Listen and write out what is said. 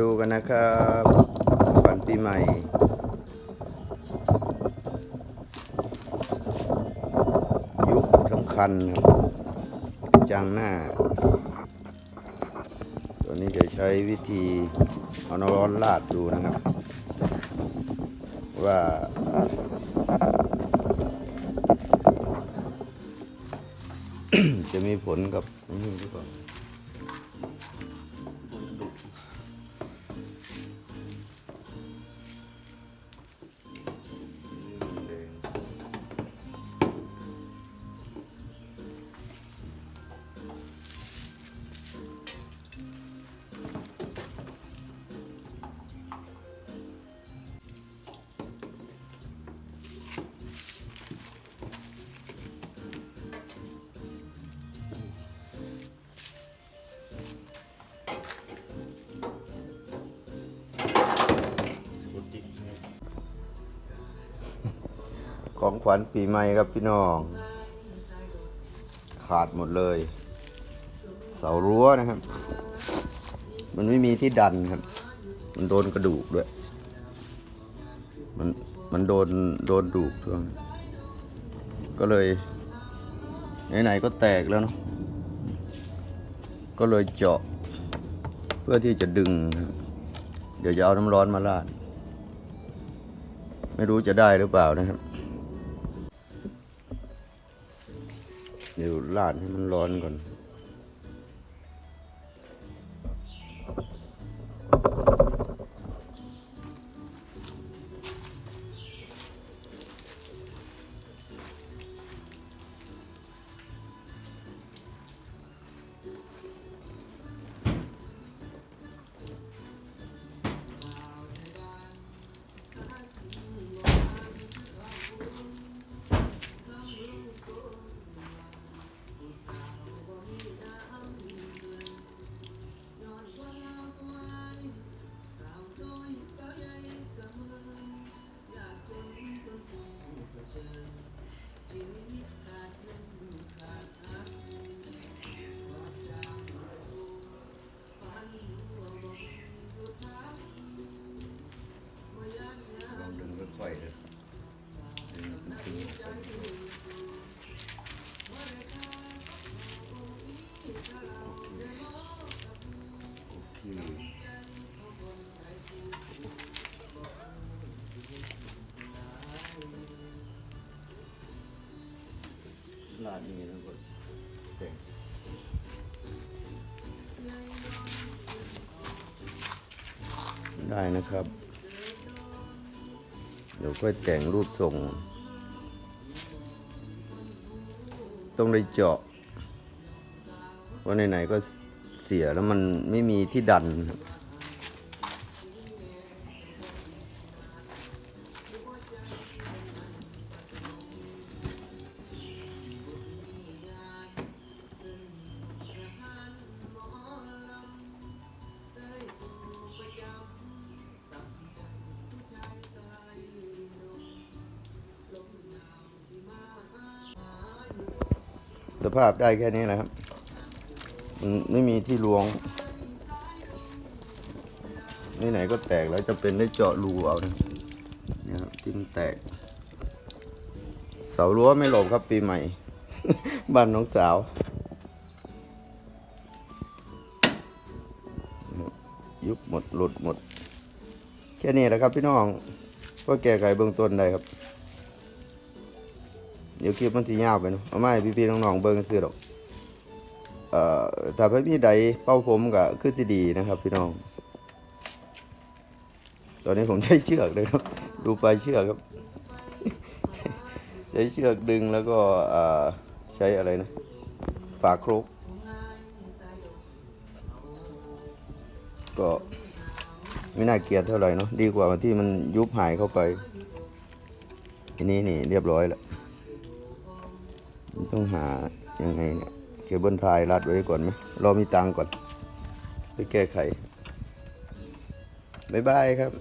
ดูกันนะครับฝันปีใหม่ ยุคสำคัญครับจังหน้า ตัวนี้จะใช้วิธีเอาน้ำร้อนราดดูนะครับ ว่าจะมีผลกับนี่หรือเปล่า ขวัญปีใหม่ครับพี่น้อง ขาดหมดเลย เสารั้วนะครับ มันไม่มีที่ดันครับ มันโดนกระดูกด้วย มันมันโดนโดนดูกช่วงก็เลยไหนๆก็แตกแล้วเนาะก็เลยเจาะ เพื่อที่จะดึง เดี๋ยวจะเอาน้ำร้อนมาราด ไม่รู้จะได้หรือเปล่านะครับ เดี๋ยวราดให้มันร้อนก่อนล โอเคโอเคลาดนี่แล้วก็แต่งได้นะครับ เดี๋ยวค่อยแต่งรูปทรง ต้องได้เจาะ เพราะไหนๆก็เสียแล้วมันไม่มีที่ดันครับสภาพได้แค่นี้แหละครับ มันไม่มีที่รวงไหนๆก็แตกแล้วจะเป็นได้เจาะรูเอานะเนี่ยครับที่มันแตก เสารั้วไม่หลบครับปีใหม่ บ้านน้องสาว ยุบหมดหลุดหมด แค่นี้แหละครับพี่น้องก็แก้ไขเบื้องต้นได้ครับ เดี๋ยวคลิปมันสิยาวไปเนาะเอามาให้พี่ๆน้องๆเบิ่งซื้อดอก อ่อถ้าพี่ใดเป้าผมก็คือสิดีนะครับพี่น้อง ตอนนี้ผมใช้เชือกเลยครับ ดูปลายเชือกครับ ใช้เชือกดึงแล้วก็ใช้อะไรนะ ฝาครกก็ไม่น่าเกลียดเท่าไหร่เนาะดีกว่าที่มันยุบหายเข้าไปทีนี้นี่เรียบร้อยแล้วต้องหายังไงเนี่ย เคเบิลทายรัดไว้ก่อนไหมรอมีตังก่อน ไปแก้ไข บ๊ายบายครับ